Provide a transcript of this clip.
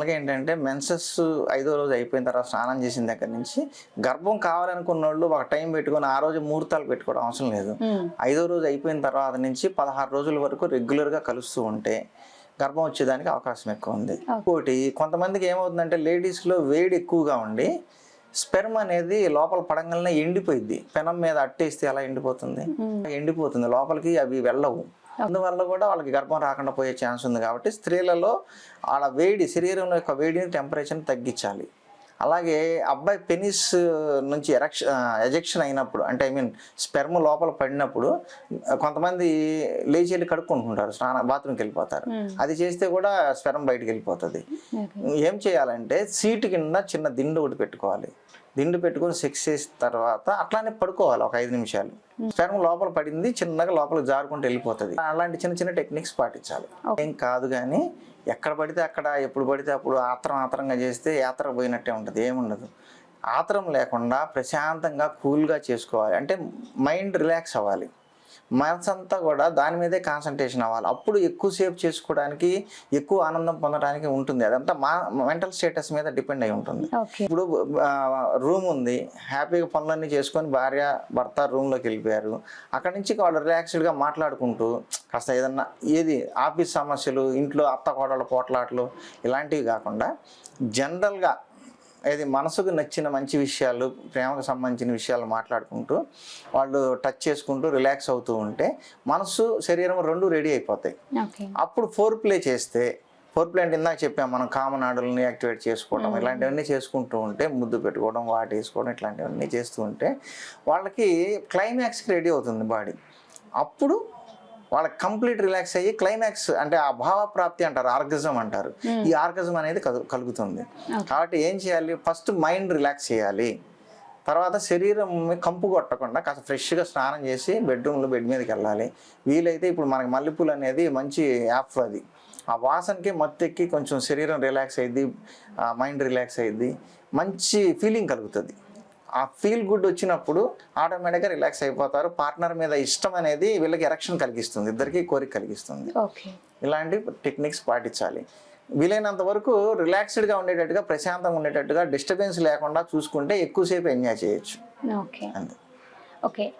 జనరల్గా ఏంటంటే మెన్సెస్ ఐదో రోజు అయిపోయిన తర్వాత స్నానం చేసిన దగ్గర నుంచి గర్భం కావాలనుకున్న వాళ్ళు ఒక టైం పెట్టుకొని ఆ రోజు ముహూర్తాలు పెట్టుకోవడం అవసరం లేదు. ఉమ్, ఐదో రోజు అయిపోయిన తర్వాత నుంచి పదహారు రోజుల వరకు రెగ్యులర్గా కలుస్తూ ఉంటే గర్భం వచ్చేదానికి అవకాశం ఎక్కువ ఉంది. ఇంకోటి కొంతమందికి ఏమవుతుందంటే లేడీస్లో వేడి ఎక్కువగా ఉండి స్పెర్మ్ అనేది లోపల పడంగానే ఎండిపోయింది పెనం మీద అట్టేస్తే అలా ఎండిపోతుంది? ఎండిపోతుంది. లోపలికి అవి వెళ్ళవు. అందువల్ల కూడా వాళ్ళకి గర్భం రాకుండా పోయే ఛాన్స్ ఉంది కాబట్టి స్త్రీలలో వాళ్ళ వేడి శరీరంలో యొక్క వేడిని టెంపరేచర్ని తగ్గించాలి. అలాగే అబ్బాయి పెనిస్ నుంచి ఎరక్ష ఎజెక్షన్ అయినప్పుడు అంటే ఐ మీన్ స్పెర్మ్ లోపల పడినప్పుడు కొంతమంది లేచి వెళ్ళి కడుక్కుంటుంటారు స్నాన బాత్రూమ్కి వెళ్ళిపోతారు. అది చేస్తే కూడా స్పెర్మ్ బయటికి వెళ్ళిపోతుంది. ఏం చేయాలంటే సీటు కింద చిన్న దిండు ఒకటి పెట్టుకోవాలి. దిండు పెట్టుకొని సెక్స్ చేసిన తర్వాత అట్లానే పడుకోవాలి ఒక ఐదు నిమిషాలు. స్పెర్మ్ లోపల పడింది చిన్నగా లోపల జారుకుంటూ వెళ్ళిపోతుంది. అలాంటి చిన్న చిన్న టెక్నిక్స్ పాటించాలి. ఏం కాదు కానీ ఎక్కడ పడితే అక్కడ ఎప్పుడు పడితే అప్పుడు ఆత్రం ఆత్రంగా చేస్తే యాత్ర పోయినట్టే ఉంటుంది ఏముండదు. ఆత్రం లేకుండా ప్రశాంతంగా కూల్గా చేసుకోవాలి. అంటే మైండ్ రిలాక్స్ అవ్వాలి. మనసు అంతా కూడా దాని మీదే కాన్సన్ట్రేషన్ అవ్వాలి. అప్పుడు ఎక్కువసేపు చేసుకోవడానికి ఎక్కువ ఆనందం పొందడానికి ఉంటుంది. అదంతా మా మెంటల్ స్టేటస్ మీద డిపెండ్ అయి ఉంటుంది. ఇప్పుడు రూమ్ ఉంది. హ్యాపీగా పనులన్నీ చేసుకొని భార్య భర్త రూమ్లోకి వెళ్ళిపోయారు. అక్కడి నుంచి వాళ్ళు రిలాక్స్డ్గా మాట్లాడుకుంటూ కాస్త ఏదన్నా ఏది ఆఫీస్ సమస్యలు ఇంట్లో అత్త కోడళ్ళ పోట్లాట్లు ఇలాంటివి కాకుండా జనరల్గా ఏది మనసుకు నచ్చిన మంచి విషయాలు ప్రేమకు సంబంధించిన విషయాలు మాట్లాడుకుంటూ వాళ్ళు టచ్ చేసుకుంటూ రిలాక్స్ అవుతూ ఉంటే మనసు శరీరం రెండు రెడీ అయిపోతాయి. అప్పుడు ఫోర్ ప్లే చేస్తే ఫోర్ ప్లే అంటే ఇందాక చెప్పాం మనం కామన్ ఆర్డర్ని యాక్టివేట్ చేసుకోవడం ఇలాంటివన్నీ చేసుకుంటూ ఉంటే ముద్దు పెట్టుకోవడం వాటేసుకోవడం ఇట్లాంటివన్నీ చేస్తూ ఉంటే వాళ్ళకి క్లైమాక్స్కి రెడీ అవుతుంది బాడీ అప్పుడు వాళ్ళకి కంప్లీట్ రిలాక్స్ అయ్యి క్లైమాక్స్ అంటే ఆ భావ ప్రాప్తి అంటారు ఆర్గజం అంటారు. ఈ ఆర్గజం అనేది కలు- కలుగుతుంది. కాబట్టి ఏం చేయాలి? ఫస్ట్ మైండ్ రిలాక్స్ చేయాలి. తర్వాత శరీరం కంపు కొట్టకుండా కాస్త ఫ్రెష్గా స్నానం చేసి బెడ్రూమ్లో బెడ్ మీదకి వెళ్ళాలి. వీలైతే ఇప్పుడు మనకి మల్లెపూలు అనేది మంచి యాప్ అది. ఆ వాసనకి మత్తెక్కి కొంచెం శరీరం రిలాక్స్ అయ్యిద్ది మైండ్ రిలాక్స్ అయ్యిద్ది. మంచి ఫీలింగ్ కలుగుతుంది. ఆ ఫీల్ గుడ్ వచ్చినప్పుడు ఆటోమేటిక్గా రిలాక్స్ అయిపోతారు. పార్ట్నర్ మీద ఇష్టం అనేది వీళ్ళకి ఎరక్షన్ కలిగిస్తుంది. ఇద్దరికి కోరిక కలిగిస్తుంది. ఇలాంటి టెక్నిక్స్ పాటించాలి. వీలైనంత వరకు రిలాక్స్డ్గా ఉండేటట్టుగా ప్రశాంతంగా ఉండేటట్టుగా డిస్టర్బెన్స్ లేకుండా చూసుకుంటే ఎక్కువసేపు ఎంజాయ్ చేయొచ్చు. ఓకే అంతే. ఓకే